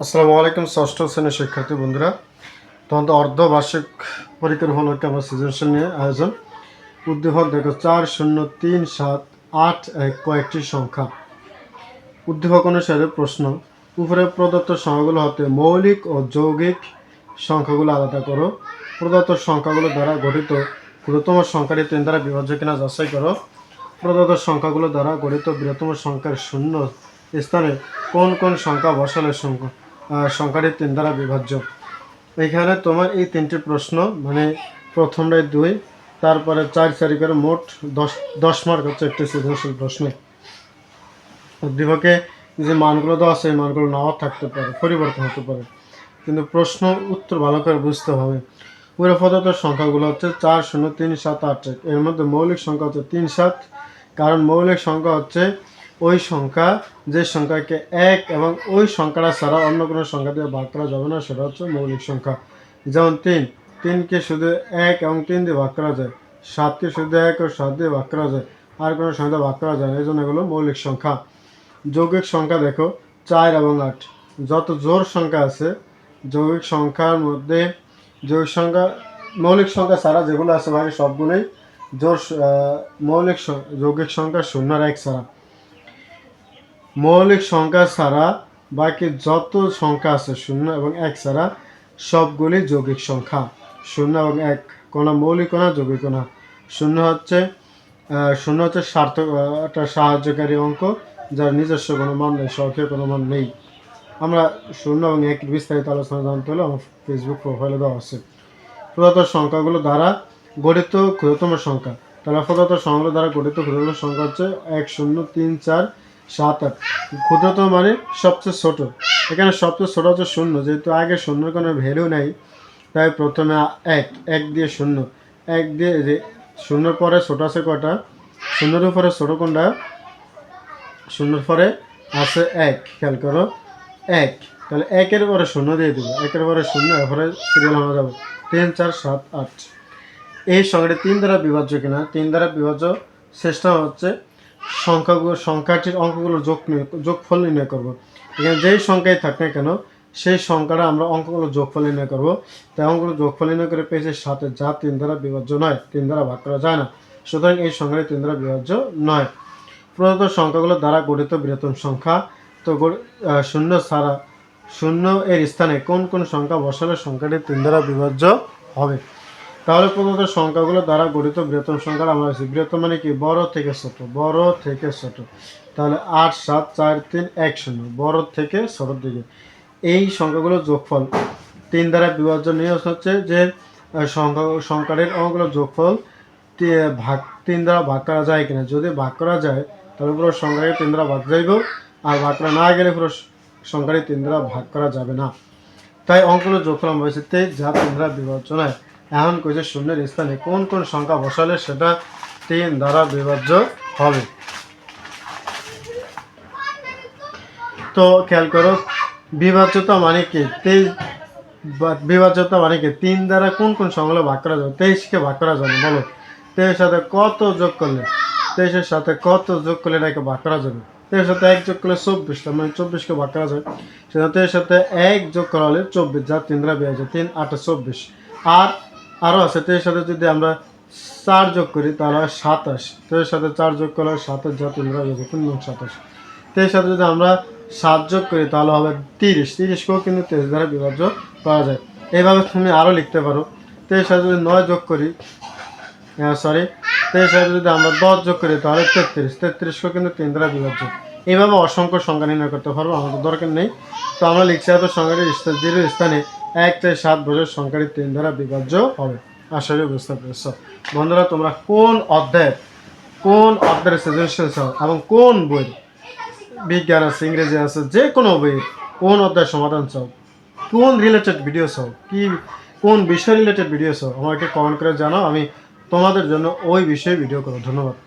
আসসালামু আলাইকুম, ষষ্ঠ শ্রেণির শিক্ষার্থী বন্ধুরা। তোমাদের অর্ধবার্ষিক পরীক্ষার হল আমার সৃজনশীল নিয়ে আয়োজন। উদ্দীপক দেখো, চার, শূন্য, তিন, সাত, আট, এক, কয়েকটি সংখ্যা। উদ্দীপক অনুসারে প্রশ্ন উপরে প্রদত্ত সংখ্যাগুলো হতে মৌলিক ও যৌগিক সংখ্যাগুলো আলাদা করো। প্রদত্ত সংখ্যাগুলো দ্বারা গঠিত ক্ষুদ্রতম সংখ্যাটি তিন দ্বারা বিভাজ্য কিনা যাচাই করো। প্রদত্ত সংখ্যাগুলো দ্বারা গঠিত বৃহত্তম সংখ্যার শূন্য স্থানে কোন কোন সংখ্যা বসালে সংখ্যা সংখ্যাটি তিন দ্বারা বিভাজ্য। এখানে তোমার এই তিনটি প্রশ্ন মানে প্রথমটাই দুই, তারপরে চার চারি করে মোট দশ দশ মার্ক হচ্ছে একটি সৃজনশীল প্রশ্ন। উদ্দীপকে যে মানগুলো দেওয়া আছে, এই মানগুলো নাও থাকতে পারে, পরিবর্তন হতে পারে। কিন্তু প্রশ্ন উত্তর ভালো করে বুঝতে হবে। পুরো সংখ্যাগুলো হচ্ছে চার শূন্য তিন সাত আট এর মধ্যে মৌলিক সংখ্যা হচ্ছে তিন সাত। কারণ মৌলিক সংখ্যা হচ্ছে ওই সংখ্যা, যে সংখ্যাকে এক এবং ওই সংখ্যাটা ছাড়া অন্য কোনো সংখ্যা দিয়ে ভাগ করা যাবে না, সেটা হচ্ছে মৌলিক সংখ্যা। যেমন তিন, তিনকে শুধু এক এবং তিন দিয়ে ভাগ করা যায়। সাতকে শুধু এক ও সাত দিয়ে ভাগ করা যায়। আর কোনো সংখ্যা ভাগ করা যায় না, এই জন্য এগুলো মৌলিক সংখ্যা। যৌগিক সংখ্যা দেখো, চার এবং আট। যত জোর সংখ্যা আছে, যৌগিক সংখ্যার মধ্যে যৌগিক সংখ্যা, মৌলিক সংখ্যা ছাড়া যেগুলো আছে বাকি সবগুলোই জোর মৌলিক যৌগিক সংখ্যা শূন্য এক ছাড়া। মৌলিক সংখ্যা ছাড়া বাকি যত সংখ্যা আছে শূন্য এবং এক ছাড়া সবগুলি যৌগিক সংখ্যা। শূন্য এবং এক কোনো মৌলিক না যৌগিক না শূন্য হচ্ছে শূন্য হচ্ছে সার্থক একটা সাহায্যকারী অঙ্ক যার নিজস্ব কোনো মান নেই, স্বকীয় কোনো মান নেই। আমরা শূন্য এবং এক বিস্তারিত আলোচনা জানতে হলে আমার ফেসবুক প্রোফাইলে দেওয়া আছে। প্রদত্ত সংখ্যাগুলো দ্বারা গঠিত ক্ষুদ্রতম সংখ্যা। তাহলে প্রদত্ত সংখ্যাগুলো দ্বারা গঠিত ক্ষুদ্রতম সংখ্যা হচ্ছে এক, শূন্য, তিন, চার সাত আট। ক্ষুদ্রতম মানে সবচেয়ে ছোট। এখানে সবচেয়ে ছোট হচ্ছে শূন্য। যেহেতু আগে শূন্যের কোনো ভ্যালু নেই, তাই প্রথমে এক এক দিয়ে শূন্য। এক দিয়ে যে শূন্যর পরে ছোট আছে কটা শূন্যের উপরে ছোট কোনটা? শূন্যর পরে আছে এক। খেয়াল করো, এক। তাহলে একের পরে শূন্য দিয়ে দেবো। একের পরে শূন্য, এরপরে সিরিয়াল আমরা যাব। তিন, চার, সাত, আট। এই সংখ্যাটি তিন দ্বারা বিভাজ্য কিনা? তিন দ্বারা বিভাজ্য চেষ্টা হচ্ছে সংখ্যাগুলো সংখ্যাটির অঙ্কগুলোর যোগ যোগফল নির্ণয় করব। এখানে যেই সংখ্যাই থাক না কেন, সেই সংখ্যাটা আমরা অঙ্কগুলো যোগফল নির্ণয় করব। তাই অঙ্কগুলো যোগফল নির্ণয় করে পেয়েছে সাথে যা তিন দ্বারা বিভাজ্য নয়, তিন দ্বারা ভাগ করা যায় না। সুতরাং এই সংখ্যাটি তিন দ্বারা বিভাজ্য নয়। প্রদত্ত সংখ্যাগুলো দ্বারা গঠিত বৃহত্তম সংখ্যা। তো শূন্য ছাড়া শূন্য এর স্থানে কোন কোন সংখ্যা বসালে সংখ্যাটি তিন দ্বারা বিভাজ্য হবে? তাহলে প্রদত্ত সংখ্যাগুলো দ্বারা গঠিত বৃহত্তম সংখ্যা আমরা আছি। বৃহত্তম মানে কি? বড় থেকে ছোট। বড় থেকে ছোট। তাহলে আট, সাত, চার, তিন, এক শূন্য। বড় থেকে ছোটোর দিকে। এই সংখ্যাগুলো যোগফল। তিন দ্বারা বিভাজ্য নিয়ম হচ্ছে যে সংখ্যা, সংখ্যাটির অঙ্কগুলো যোগফল ভাগ, তিন দ্বারা ভাগ করা যায় কিনা। যদি ভাগ করা যায়, তাহলে পুরো সংখ্যাটি তিন দ্বারা ভাগ যাইব। আর ভাগ করা না গেলে পুরো সংখ্যাটি তিন দ্বারা ভাগ করা যাবে না। তাই অঙ্কগুলো যোগফল আমরা হয়েছে তেইশ যা তিন দ্বারা বিভাজ্য নয়। এখন কইছে শূন্যের স্থানে কোন কোন সংখ্যা বসালে সেটা তিন দ্বারা বিভাজ্য হবে? তো খেয়াল করো, বিভাজ্যতা মানে কি? তেইশ বিভাজ্যতা মানে কি? তিন দ্বারা কোন কোন সংখ্যা ভাগ করা যাবে? তেইশকে ভাগ করা যাবে, বলো। তেইশের সাথে কত যোগ করলে? তেইশের সাথে কত যোগ করলে এটাকে ভাগ করা যাবে? তেইশের সাথে এক যোগ করলে চব্বিশটা মানে চব্বিশকে ভাগ করা যায় সেটা তেইশের সাথে এক যোগ করা হলে চব্বিশ যা তিন দ্বারা বিভাজ্য, তিন আটে চব্বিশ। আর আরও আছে তেইশের সাথে যদি আমরা চার যোগ করি, তাহলে হয় সাতাশ। তেইশের সাথে চার যোগ করলে হয় সাতাশ যা তিন নং সাতাশ। তেইশ সাথে যদি আমরা সাত যোগ করি, তাহলে হবে তিরিশ। তিরিশকেও কিন্তু তেইশ দ্বারা বিভাজ্য করা যায়। এইভাবে তুমি আরও লিখতে পারো। তেইশ সাথে যদি নয় যোগ করি সরি তেইশ সাথে যদি আমরা দশ যোগ করি, তাহলে তেত্রিশ। তেত্রিশকেও কিন্তু তিন দ্বারা বিভাজ্য। এইভাবে অসংখ্য সংখ্যা নির্ণয় করতে পারব, আমাদের দরকার নেই। তো আমরা লিখছি এত সংখ্যাটির স্থান জিরো স্থানে এক থেকে সাত বছর সংখ্যাটি তিন দ্বারা বিভাজ্য হবে। আশা করি বুঝতে পেরেছ। বন্ধুরা, তোমরা কোন অধ্যায়ের কোন অধ্যায়ের সৃজনশীল চাও এবং কোন বই বিজ্ঞান আছে, ইংরেজি আছে যে কোনো বই কোন অধ্যায়ের সমাধান চাও? কোন রিলেটেড ভিডিও চাও? কি, কোন বিষয় রিলেটেড ভিডিও চাও? আমাকে কমেন্ট করে জানাও, আমি তোমাদের জন্য ওই বিষয়ে ভিডিও করব। ধন্যবাদ।